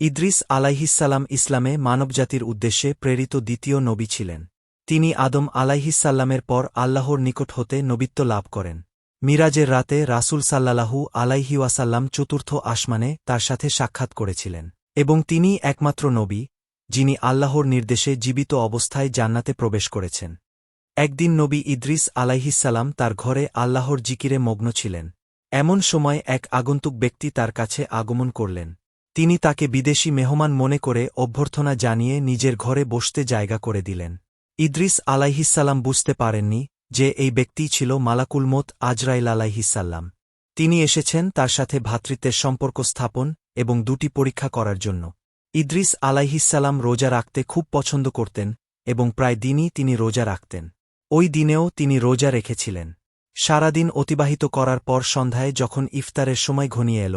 ইদ্রিস আলাইহিসাল্লাম ইসলামে মানবজাতির উদ্দেশ্যে প্রেরিত দ্বিতীয় নবী ছিলেন। তিনি আদম আলাইহিসাল্লামের পর আল্লাহর নিকট হতে নবিত্ব লাভ করেন। মিরাজের রাতে রাসুল সাল্লাল্লাহু আলাইহিওয়াসাল্লাম চতুর্থ আসমানে তার সাথে সাক্ষাৎ করেছিলেন এবং তিনি একমাত্র নবী, যিনি আল্লাহর নির্দেশে জীবিত অবস্থায় জান্নাতে প্রবেশ করেছেন। একদিন নবী ইদ্রিস আলাইহিসাল্লাম তার ঘরে আল্লাহর জিকিরে মগ্ন ছিলেন। এমন সময় এক আগন্তুক ব্যক্তি তার কাছে আগমন করলেন। তিনি তাকে বিদেশি মেহমান মনে করে অভ্যর্থনা জানিয়ে নিজের ঘরে বসতে জায়গা করে দিলেন। ইদ্রিস আলাইহিসাল্লাম বুঝতে পারেননি যে এই ব্যক্তি ছিল মালাকুলমত আজরাইল আলাইহিসাল্লাম তিনি এসেছেন তার সাথে ভ্রাতৃত্বের সম্পর্ক স্থাপন এবং দুটি পরীক্ষা করার জন্য। ইদ্রিস আলাইহিসাল্লাম রোজা রাখতে খুব পছন্দ করতেন এবং প্রায় দিনই তিনি রোজা রাখতেন। ওই দিনেও তিনি রোজা রেখেছিলেন। সারাদিন অতিবাহিত করার পর সন্ধ্যায় যখন ইফতারের সময় ঘনিয়ে এল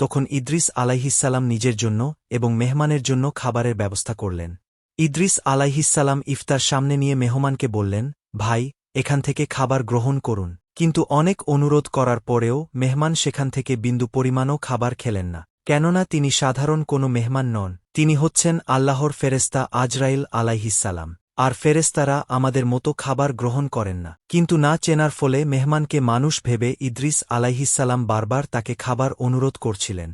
তখন ইদ্রিস আলাইহিসাল্লাম নিজের জন্য এবং মেহমানের জন্য খাবারের ব্যবস্থা করলেন। ইদ্রিস আলাইহিসাল্লাম ইফতার সামনে নিয়ে মেহমানকে বললেন, ভাই, এখান থেকে খাবার গ্রহণ করুন। কিন্তু অনেক অনুরোধ করার পরেও মেহমান সেখান থেকে বিন্দু পরিমাণও খাবার খেলেন না। কেননা তিনি সাধারণ কোনো মেহমান নন, তিনি হচ্ছেন আল্লাহর ফেরেস্তা আজরাইল আলাইহিসাল্লাম আর ফেরেস্তারা আমাদের মতো খাবার গ্রহণ করেন না। কিন্তু না চেনার ফলে মেহমানকে মানুষ ভেবে ইদ্রিস আলাইহিসাল্লাম বারবার তাকে খাবার অনুরোধ করছিলেন।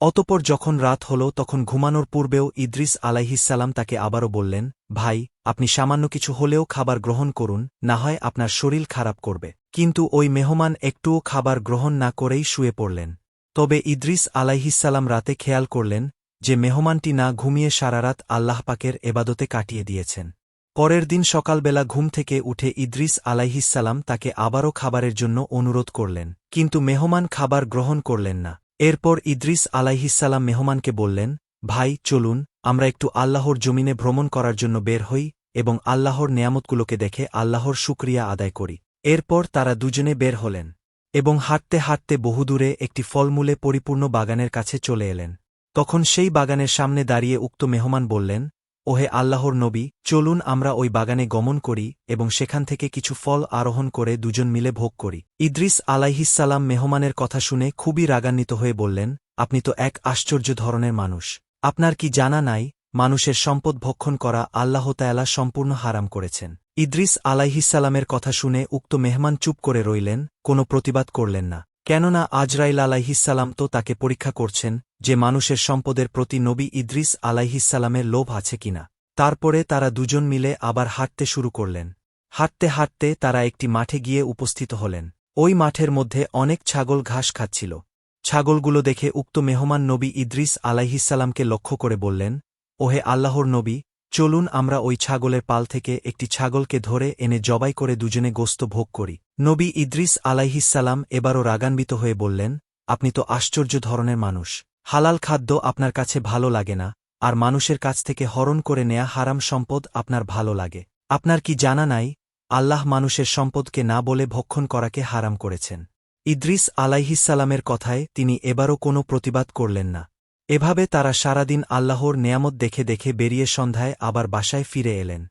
অতপর যখন রাত হল, তখন ঘুমানোর পূর্বেও ইদ্রিস আলাইহিসাল্লাম তাকে আবারও বললেন, ভাই, আপনি সামান্য কিছু হলেও খাবার গ্রহণ করুন, না হয় আপনার শরীর খারাপ করবে। কিন্তু ওই মেহমান একটুও খাবার গ্রহণ না করেই শুয়ে পড়লেন। তবে ইদ্রিস আলাইহিসাল্লাম রাতে খেয়াল করলেন যে মেহমানটি না ঘুমিয়ে সারারাত আল্লাহ পাকের এবাদতে কাটিয়ে দিয়েছেন। পরের দিন সকালবেলা ঘুম থেকে উঠে ইদ্রিস আলাইহিসাল্লাম তাকে আবারও খাবারের জন্য অনুরোধ করলেন, কিন্তু মেহমান খাবার গ্রহণ করলেন না। এরপর ইদ্রিস আলাইহিসাল্লাম মেহমানকে বললেন, ভাই, চলুন, আমরা একটু আল্লাহর জমিনে ভ্রমণ করার জন্য বের হই এবং আল্লাহর নেয়ামতগুলোকে দেখে আল্লাহর শুক্রিয়া আদায় করি। এরপর তারা দুজনে বের হলেন এবং হাঁটতে হাঁটতে বহুদূরে একটি ফলমূলে পরিপূর্ণ বাগানের কাছে চলে এলেন। তখন সেই বাগানের সামনে দাঁড়িয়ে উক্ত মেহমান বললেন ওহে আল্লাহর নবী, চলুন আমরা ওই বাগানে গমন করি এবং সেখান থেকে কিছু ফল আরোহণ করে দুজন মিলে ভোগ করি। ইদ্রিস আলাইহিসাল্লাম মেহমানের কথা শুনে খুবই রাগান্বিত হয়ে বললেন, আপনি তো এক আশ্চর্য ধরনের মানুষ। আপনার কি জানা নাই, মানুষের সম্পদ ভক্ষণ করা আল্লাহ তায়ালা সম্পূর্ণ হারাম করেছেন। ইদ্রিস আলাইহিসাল্লামের কথা শুনে উক্ত মেহমান চুপ করে রইলেন, কোনো প্রতিবাদ করলেন না। কেননা আজরাইল আলাইহিসাল্লাম তো তাকে পরীক্ষা করছেন যে মানুষের সম্পদের প্রতি নবী ইদ্রিস আলাইহিসাল্লামের লোভ আছে কিনা। তারপরে তারা দুজন মিলে আবার হাঁটতে শুরু করলেন। হাঁটতে হাঁটতে তারা একটি মাঠে গিয়ে উপস্থিত হলেন। ওই মাঠের মধ্যে অনেক ছাগল ঘাস খাচ্ছিল। ছাগলগুলো দেখে উক্ত মেহমান নবী ইদ্রিস আলাইহিসাল্লামকে লক্ষ্য করে বললেন, ওহে আল্লাহর নবী, চলুন আমরা ওই ছাগলের পাল থেকে একটি ছাগলকে ধরে এনে জবাই করে দুজনে গোস্ত ভোগ করি। নবী ইদ্রিস আলাইহিসাল্লাম এবারও রাগান্বিত হয়ে বললেন, আপনি তো আশ্চর্য ধরনের মানুষ। হালাল খাদ্য আপনার কাছে ভালো লাগে না, আর মানুষের কাছ থেকে হরণ করে নেয়া হারাম সম্পদ আপনার ভালো লাগে। আপনার কি জানা নাই? আল্লাহ মানুষের সম্পদকে না বলে ভক্ষণ করাকে হারাম করেছেন। ইদ্রিস আলাইহিসাল্লামের কথায় তিনি এবারও কোনো প্রতিবাদ করলেন না। এভাবে তারা সারাদিন আল্লাহর নেয়ামত দেখে দেখে বেরিয়ে সন্ধ্যায় আবার বাসায় ফিরে এলেন।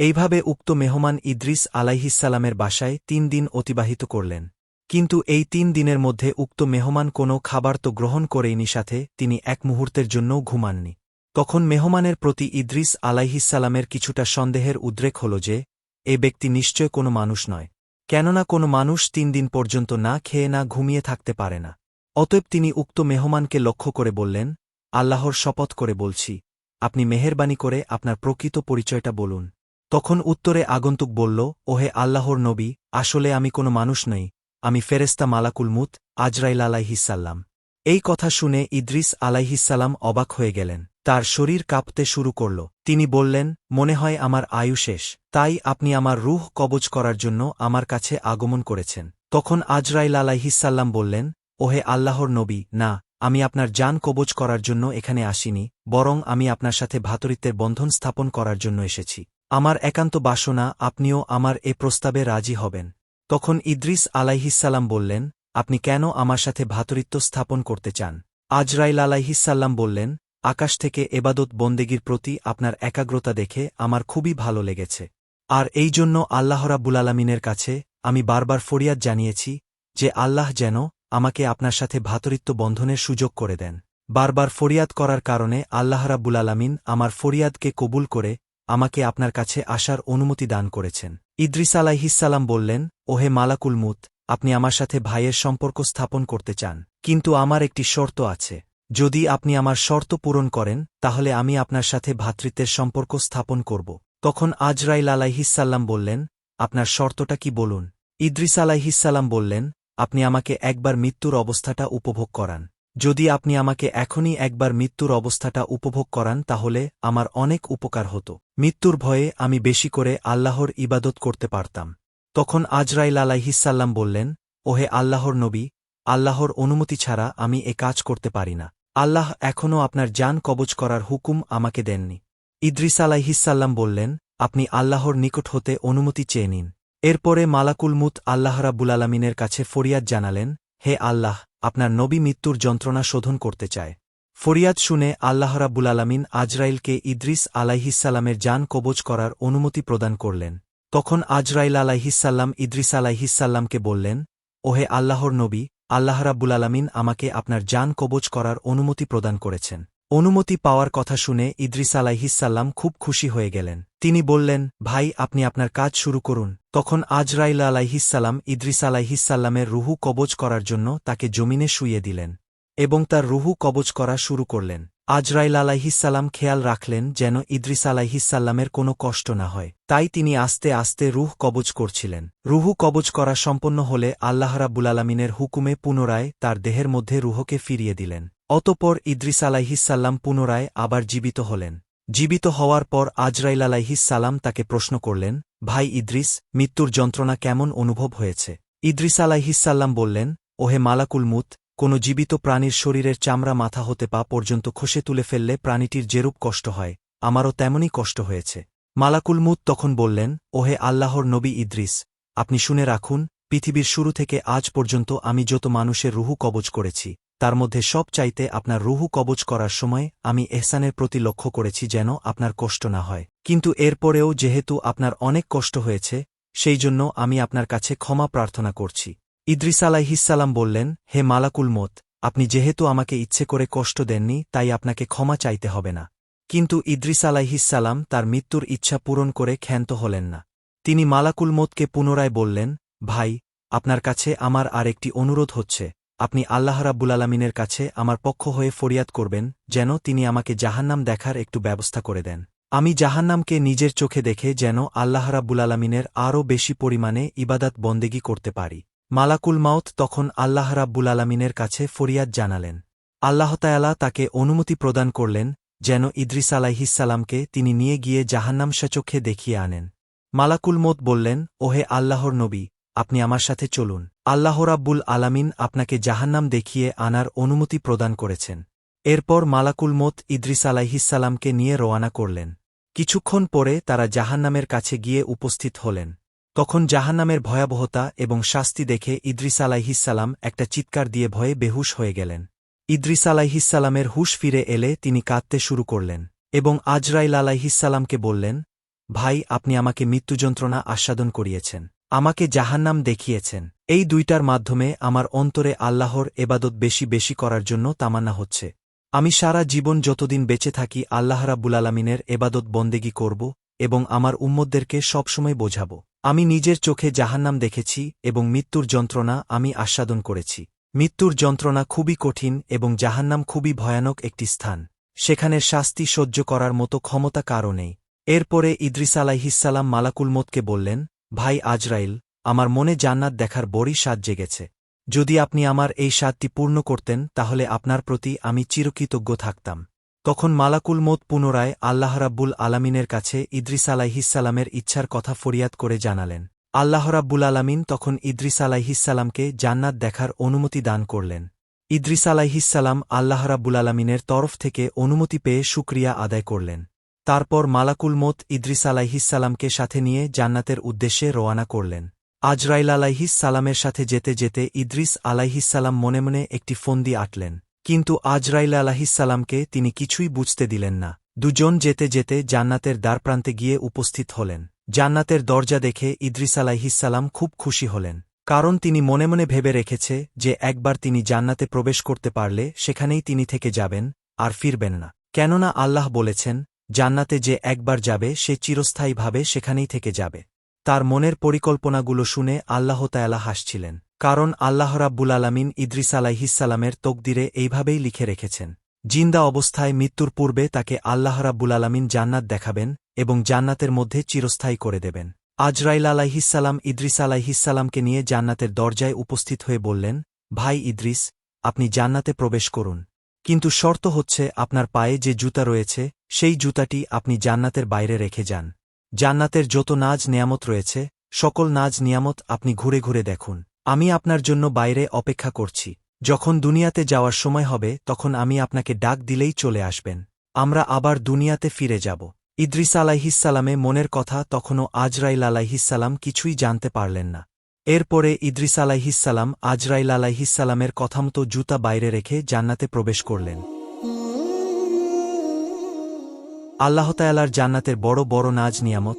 এইভাবে উক্ত মেহমান ইদ্রিস আলাইহিসাল্লামের বাসায় তিন দিন অতিবাহিত করলেন। কিন্তু এই তিন দিনের মধ্যে উক্ত মেহমান কোনো খাবার তো গ্রহণ করেইনি সাথে, তিনি এক মুহূর্তের জন্যও ঘুমাননি। তখন মেহমানের প্রতি ইদ্রিস আলাইহিসাল্লামের কিছুটা সন্দেহের উদ্রেক হল যে, এ ব্যক্তি নিশ্চয় কোনো মানুষ নয়। কেননা কোনো মানুষ তিন দিন পর্যন্ত না খেয়ে না ঘুমিয়ে থাকতে পারে না। অতএব তিনি উক্ত মেহমানকে লক্ষ্য করে বললেন, আল্লাহর শপথ করে বলছি। আপনি মেহেরবানি করে আপনার প্রকৃত পরিচয়টা বলুন। তখন উত্তরে আগন্তুক বলল, ওহে আল্লাহর নবী, আসলে আমি কোনো মানুষ নই, আমি ফেরেস্তা মালাকুল মুত, আজরাইল আলাইহিসাল্লাম এই কথা শুনে ইদ্রিস আলাইহিসাল্লাম অবাক হয়ে গেলেন। তার শরীর কাঁপতে শুরু করল। তিনি বললেন, মনে হয় আমার আয়ু শেষ। তাই আপনি আমার রুহ কবজ করার জন্য আমার কাছে আগমন করেছেন। তখন আজরাইল আলাইহিসাল্লাম বললেন, ওহে আল্লাহর নবী, না, আমি আপনার যান কবজ করার জন্য এখানে আসিনি, বরং আমি আপনার সাথে ভাতরিত্বের বন্ধন স্থাপন করার জন্য এসেছি। আমার একান্ত বাসনা, আপনিও আমার এ প্রস্তাবে রাজি হবেন। তখন ইদ্রিস আলাইহিসাল্লাম বললেন, আপনি কেন আমার সাথে ভাতরিত্ব স্থাপন করতে চান? আজরাইল আলাইহিসাল্লাম বললেন, আকাশ থেকে এবাদত বন্দেগীর প্রতি আপনার একাগ্রতা দেখে আমার খুবই ভালো লেগেছে। আর এই জন্য আল্লাহ রাব্বুল আলমিনের কাছে আমি বারবার ফরিয়াদ জানিয়েছি, যে আল্লাহ যেন আমাকে আপনার সাথে ভাতরিত্ব বন্ধনের সুযোগ করে দেন। বারবার ফরিয়াদ করার কারণে আল্লাহ রাব্বুল আলামিন আমার ফরিয়াদকে কবুল করে আমাকে আপনার কাছে আসার অনুমতি দান করেছেন। ইদ্রিস আলাইহিসাল্লাম বললেন, ওহে মালাকুল মুত, আপনি আমার সাথে ভাইয়ের সম্পর্ক স্থাপন করতে চান, কিন্তু আমার একটি শর্ত আছে। যদি আপনি আমার শর্ত পূরণ করেন, তাহলে আমি আপনার সাথে ভ্রাতৃত্বের সম্পর্ক স্থাপন করব। তখন আজরাইল আলাইহিসাল্লাম বললেন, আপনার শর্তটা কি বলুন? ইদ্রিস আলাইহিসাল্লাম বললেন, আপনি আমাকে একবার মৃত্যুর অবস্থাটা উপভোগ করান। যদি আপনি আমাকে এখনই একবার মৃত্যুর অবস্থাটা উপভোগ করান, তাহলে আমার অনেক উপকার হতো। মৃত্যুর ভয়ে আমি বেশি করে আল্লাহর ইবাদত করতে পারতাম। তখন আজরাইল আলাইহিসাল্লাম বললেন, ওহে আল্লাহর নবী, আল্লাহর অনুমতি ছাড়া আমি এ কাজ করতে পারি না। আল্লাহ এখনও আপনার যান কবজ করার হুকুম আমাকে দেননি। ইদ্রিস আলাইহিসাল্লাম বললেন, আপনি আল্লাহর নিকট হতে অনুমতি চেয়ে নিন। এরপরে মালাকুল মুত আল্লাহ রাব্বুল আলমিনের কাছে ফরিয়াদ জানালেন, হে আল্লাহ আপনার নবী মৃত্যুর যন্ত্রণা শোধন করতে চায়। ফরিয়াদ শুনে আল্লাহ রাব্বুল আলমিন আজরাইলকে ইদ্রিস আলাইহিসাল্লামের যান কবজ করার অনুমতি প্রদান করলেন। তখন আজরাইল আলাইহিসাল্লাম ইদ্রিস আলাইহিসাল্লামকে বললেন, ওহে আল্লাহর নবী, আল্লাহ রাব্বুল আলমিন আমাকে আপনার যান কবজ করার অনুমতি প্রদান করেছেন। অনুমতি পাওয়ার কথা শুনে ইদ্রিস আলাইহিসাল্লাম খুব খুশি হয়ে গেলেন। তিনি বললেন, ভাই, আপনি আপনার কাজ শুরু করুন। তখন আজরাইল আলাইহিসাল্লাম ইদ্রিস আলাইহিসাল্লামের রুহু কবজ করার জন্য তাকে জমিনে শুইয়ে দিলেন এবং তার রুহু কবজ করা শুরু করলেন। আজরাইল আলাইহিসাল্লাম খেয়াল রাখলেন যেন ইদ্রিস আলাইহিসাল্লামের কোনো কষ্ট না হয়। তাই তিনি আস্তে আস্তে রুহ কবজ করছিলেন। রুহু কবজ করা সম্পন্ন হলে আল্লাহ রাব্বুল আলমিনের হুকুমে পুনরায় তার দেহের মধ্যে রুহকে ফিরিয়ে দিলেন। অতপর ইদ্রিস আলাইহিসাল্লাম পুনরায় আবার জীবিত হলেন। জীবিত হওয়ার পর আজরাইল আলাইহিসাল্লাম তাকে প্রশ্ন করলেন, ভাই ইদ্রিস, মৃত্যুর যন্ত্রণা কেমন অনুভব হয়েছে? ইদ্রিস আলাইহিসাল্লাম বললেন, ওহে মালাকুল মুত, কোনো জীবিত প্রাণীর শরীরের চামড়া মাথা হতে পা পর্যন্ত খসে তুলে ফেললে প্রাণীটির যেরূপ কষ্ট হয়, আমারও তেমনই কষ্ট হয়েছে। মালাকুল মুত তখন বললেন, ওহে আল্লাহর নবী ইদ্রিস, আপনি শুনে রাখুন, পৃথিবীর শুরু থেকে আজ পর্যন্ত আমি যত মানুষের রুহু কবজ করেছি তার মধ্যে সব চাইতে আপনার রুহু কবজ করার সময় আমি এহসানের প্রতি লক্ষ্য করেছি যেন আপনার কষ্ট না হয়। কিন্তু এরপরেও যেহেতু আপনার অনেক কষ্ট হয়েছে, সেই জন্য আমি আপনার কাছে ক্ষমা প্রার্থনা করছি। ইদ্রিস আলাইহিসাল্লাম বললেন, হে মালাকুল মত আপনি যেহেতু আমাকে ইচ্ছে করে কষ্ট দেননি, তাই আপনাকে ক্ষমা চাইতে হবে না। কিন্তু ইদ্রিস আলাইহিসাল্লাম তার মৃত্যুর ইচ্ছা পূরণ করে ক্ষান্ত হলেন না। তিনি মালাকুল মতকে পুনরায় বললেন, ভাই, আপনার কাছে আমার আর একটি অনুরোধ হচ্ছে। আপনি আল্লাহ রাব্বুল আলমিনের কাছে আমার পক্ষ হয়ে ফরিয়াদ করবেন, যেন তিনি আমাকে জাহান্নাম দেখার একটু ব্যবস্থা করে দেন। আমি জাহান্নামকে নিজের চোখে দেখে যেন আল্লাহ রাব্বুল আলমিনের আরও বেশি পরিমাণে ইবাদাত বন্দেগী করতে পারি। মালাকুল মাউত তখন আল্লাহ রাব্বুল আলমিনের কাছে ফরিয়াদ জানালেন। আল্লাহতায়ালা তাকে অনুমতি প্রদান করলেন, যেন ইদ্রিস আলাইহিসালামকে তিনি নিয়ে গিয়ে জাহান্নাম সচক্ষে দেখিয়ে আনেন। মালাকুল মত বললেন, ওহে আল্লাহর নবী আপনি আমার সাথে চলুন। আল্লাহ রাব্বুল আলামিন আপনাকে জাহান্নাম দেখিয়ে আনার অনুমতি প্রদান করেছেন। এরপর মালাকুল মত ইদ্রিস আলাইহিসাল্লামকে নিয়ে রওয়ানা করলেন। কিছুক্ষণ পরে তারা জাহান্নামের কাছে গিয়ে উপস্থিত হলেন। তখন জাহান্নামের ভয়াবহতা এবং শাস্তি দেখে ইদ্রিস আলাইহিসাল্লাম একটা চিৎকার দিয়ে ভয়ে বেহুশ হয়ে গেলেন। ইদ্রিস আলাইহিসাল্লামের হুশ ফিরে এলে তিনি কাঁদতে শুরু করলেন এবং আজরাইল আলাইহিসাল্লামকে বললেন, ভাই, আপনি আমাকে মৃত্যুযন্ত্রণা আস্বাদন করিয়েছেন। আমাকে জাহান্নাম দেখিয়েছেন। এই দুইটার মাধ্যমে আমার অন্তরে আল্লাহর এবাদত বেশি বেশি করার জন্য তামান্না হচ্ছে। আমি সারা জীবন যতদিন বেঁচে থাকি আল্লাহ রাব্বুল আলমিনের এবাদত বন্দেগী করব এবং আমার উম্মদদেরকে সবসময় বোঝাব। আমি নিজের চোখে জাহান্নাম দেখেছি এবং মৃত্যুর যন্ত্রণা আমি আস্বাদন করেছি। মৃত্যুর যন্ত্রণা খুবই কঠিন এবং জাহান্নাম খুবই ভয়ানক একটি স্থান। সেখানে শাস্তি সহ্য করার মতো ক্ষমতা কারও নেই। এরপরে ইদ্রিস আলাইহিসাল্লাম মালাকুলমতকে বললেন ভাই আজরাইল, আমার মনে জান্নাত দেখার বড়ই স্বাদ জেগেছে। যদি আপনি আমার এই স্বাদটি পূর্ণ করতেন, তাহলে আপনার প্রতি আমি চিরকৃতজ্ঞ থাকতাম। তখন মালাকুল মোত পুনরায় আল্লাহ রাব্বুল আলামিনের কাছে ইদ্রিস আলাইহিসালামের ইচ্ছার কথা ফরিয়াদ করে জানালেন। আল্লাহ রাব্বুল আলামিন তখন ইদ্রিস আলাইহিসালামকে জান্নাত দেখার অনুমতি দান করলেন। ইদ্রিস আলাইহিসাল্লাম আল্লাহ রাব্বুল আলামিনের তরফ থেকে অনুমতি পেয়ে সুক্রিয়া আদায় করলেন। তারপর মালাকুল মোত ইদ্রিস আলাইহিসাল্লামকে সাথে নিয়ে জান্নাতের উদ্দেশ্যে রওয়ানা করলেন। আজরাইল আলাইহিস সালামের সাথে যেতে যেতে ইদ্রিস আলাইহিসাল্লাম মনে মনে একটি ফন্দি আটলেন। কিন্তু আজরাইল আলাহিসাল্লামকে তিনি কিছুই বুঝতে দিলেন না। দুজন যেতে যেতে জান্নাতের দ্বারপ্রান্তে গিয়ে উপস্থিত হলেন। জান্নাতের দরজা দেখে ইদ্রিস আলাইহিসাল্লাম খুব খুশি হলেন। কারণ তিনি মনে মনে ভেবে রেখেছে যে একবার তিনি জান্নাতে প্রবেশ করতে পারলে সেখানেই তিনি থেকে যাবেন আর ফিরবেন না। কেননা আল্লাহ বলেছেন জান্নাতে যে একবার যাবে, সে চিরস্থায়ীভাবে সেখানেই থেকে যাবে। তার মনের পরিকল্পনাগুলো শুনে আল্লাহ তায়ালা হাসছিলেন, কারণ আল্লাহ রাব্বুল আলামিন ইদ্রিস আলাইহিসালামের তকদিরে এইভাবেই লিখে রেখেছেন, জিন্দা অবস্থায় মৃত্যুর পূর্বে তাকে আল্লাহ রাব্বুল আলামিন জান্নাত দেখাবেন এবং জান্নাতের মধ্যে চিরস্থায়ী করে দেবেন। আজরাইল আলাইহিসাল্লাম ইদ্রিস আলাইহিসাল্লামকে নিয়ে জান্নাতের দরজায় উপস্থিত হয়ে বললেন, ভাই ইদ্রিস, আপনি জান্নাতে প্রবেশ করুন। কিন্তু শর্ত হচ্ছে আপনার পায়ে যে জুতা রয়েছে, সেই জুতাটি আপনি জান্নাতের বাইরে রেখে যান। জান্নাতের যত নাজ নিয়ামত রয়েছে, সকল নাজ নিয়ামত আপনি ঘুরে ঘুরে দেখুন। আমি আপনার জন্য বাইরে অপেক্ষা করছি। যখন দুনিয়াতে যাওয়ার সময় হবে, তখন আমি আপনাকে ডাক দিলেই চলে আসবেন। আমরা আবার দুনিয়াতে ফিরে যাব। ইদ্রিস আলাইহিসালামে মনের কথা তখনও আজরাইল আলাইহিসাল্লাম কিছুই জানতে পারলেন না। এরপরে ইদ্রিস আলাইহিসাল্লাম আজরাইল আলাইহিসাল্লামের কথামতো জুতা বাইরে রেখে জান্নাতে প্রবেশ করলেন। আল্লাহতায়ালার জান্নাতের বড় বড় নাজ নিয়ামত,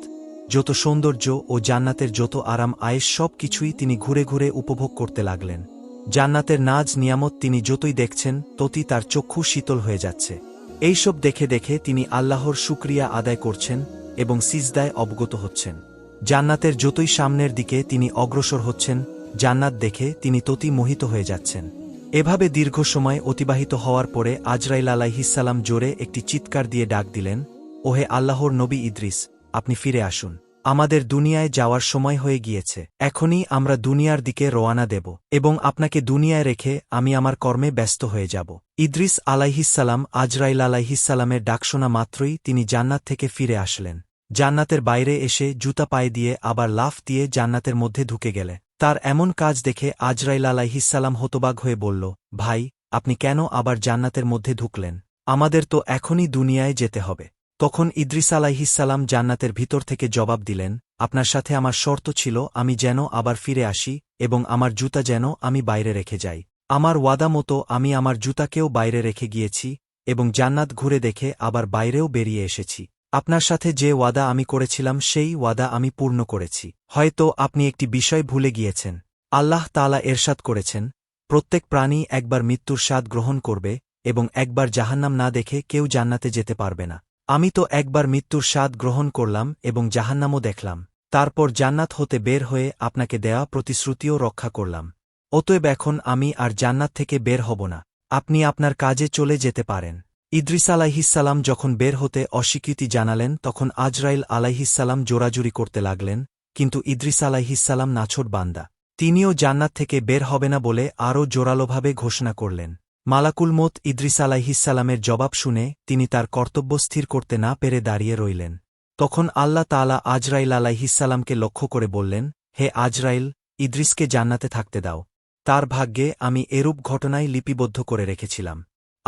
যত সৌন্দর্য ও জান্নাতের যত আরাম আয়েস সব কিছুই তিনি ঘুরে ঘুরে উপভোগ করতে লাগলেন। জান্নাতের নাজ নিয়ামত তিনি যতই দেখছেন, ততই তার চক্ষু শীতল হয়ে যাচ্ছে। এইসব দেখে দেখে তিনি আল্লাহর শুক্রিয়া আদায় করছেন এবং সিজদায় অবগত হচ্ছেন। জান্নাতের যতই সামনের দিকে তিনি অগ্রসর হচ্ছেন, জান্নাত দেখে তিনি ততি মোহিত হয়ে যাচ্ছেন। এভাবে দীর্ঘ সময় অতিবাহিত হওয়ার পরে আজরাইল আলাইহিসাল্লাম জোরে একটি চিৎকার দিয়ে ডাক দিলেন, ওহে আল্লাহর নবী ইদ্রিস, আপনি ফিরে আসুন। আমাদের দুনিয়ায় যাওয়ার সময় হয়ে গিয়েছে। এখনই আমরা দুনিয়ার দিকে রওয়ানা দেব এবং আপনাকে দুনিয়ায় রেখে আমি আমার কর্মে ব্যস্ত হয়ে যাব। ইদ্রিস আলাইহিসাল্লাম আজরাইল আলাইহিসাল্লামের ডাকশোনা মাত্রই তিনি জান্নাত থেকে ফিরে আসলেন। জান্নাতের বাইরে এসে জুতা পায়ে দিয়ে আবার লাফ দিয়ে জান্নাতের মধ্যে ঢুকে গেলে। তার এমন কাজ দেখে আজরাইল আলাইহিসাল্লাম হতবাগ হয়ে বলল, ভাই, আপনি কেন আবার জান্নাতের মধ্যে ঢুকলেন? আমাদের তো এখনই দুনিয়ায় যেতে হবে। তখন ইদ্রিস আলাইহিসাল্লাম জান্নাতের ভিতর থেকে জবাব দিলেন, আপনার সাথে আমার শর্ত ছিল আমি যেন আবার ফিরে আসি এবং আমার জুতা যেন আমি বাইরে রেখে যাই। আমার ওয়াদা মতো আমি আমার জুতাকেও বাইরে রেখে গিয়েছি এবং জান্নাত ঘুরে দেখে আবার বাইরেও বেরিয়ে এসেছি। আপনার সাথে যে ওয়াদা আমি করেছিলাম, সেই ওয়াদা আমি পূর্ণ করেছি। হয়তো আপনি একটি বিষয় ভুলে গিয়েছেন। আল্লাহ তালা এরশাদ করেছেন, প্রত্যেক প্রাণী একবার মৃত্যুর স্বাদ গ্রহণ করবে এবং একবার জাহান্নাম না দেখে কেউ জান্নাতে যেতে পারবে না। আমি তো একবার মৃত্যুর স্বাদ গ্রহণ করলাম এবং জাহান্নামও দেখলাম। তারপর জান্নাত হতে বের হয়ে আপনাকে দেওয়া প্রতিশ্রুতিও রক্ষা করলাম। অতএব এখন আমি আর জান্নাত থেকে বের হব না। আপনি আপনার কাজে চলে যেতে পারেন। ইদ্রিস আলাইহিসাল্লাম যখন বের হতে অস্বীকৃতি জানালেন, তখন আজরাইল আলাইহিসাল্লাম জোরাজুরি করতে লাগলেন, কিন্তু ইদ্রিস আলাইহিসাল্লাম নাছোট বান্দা। তিনিও জান্নাত থেকে বের হবে না বলে আরও জোরালোভাবে ঘোষণা করলেন। মালাকুল মত ইদ্রিস আলাইহিসাল্লামের জবাব শুনে তিনি তার কর্তব্য স্থির করতে না পেরে দাঁড়িয়ে রইলেন। তখন আল্লাহ তালা আজরাইল আলাইহিসাল্লামকে লক্ষ্য করে বললেন, হে আজরাইল, ইদ্রিসকে জান্নাতে থাকতে দাও। তার ভাগ্যে আমি এরূপ ঘটনায় লিপিবদ্ধ করে রেখেছিলাম।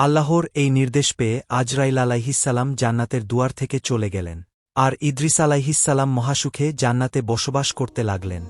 আল্লাহর এই নির্দেশ পেয়ে আজরাইল আলাইহিসাল্লাম জান্নাতের দুয়ার থেকে চলে গেলেন। আর ইদ্রিস আলাইহিসাল্লাম মহাসুখে জান্নাতে বসবাস করতে লাগলেন।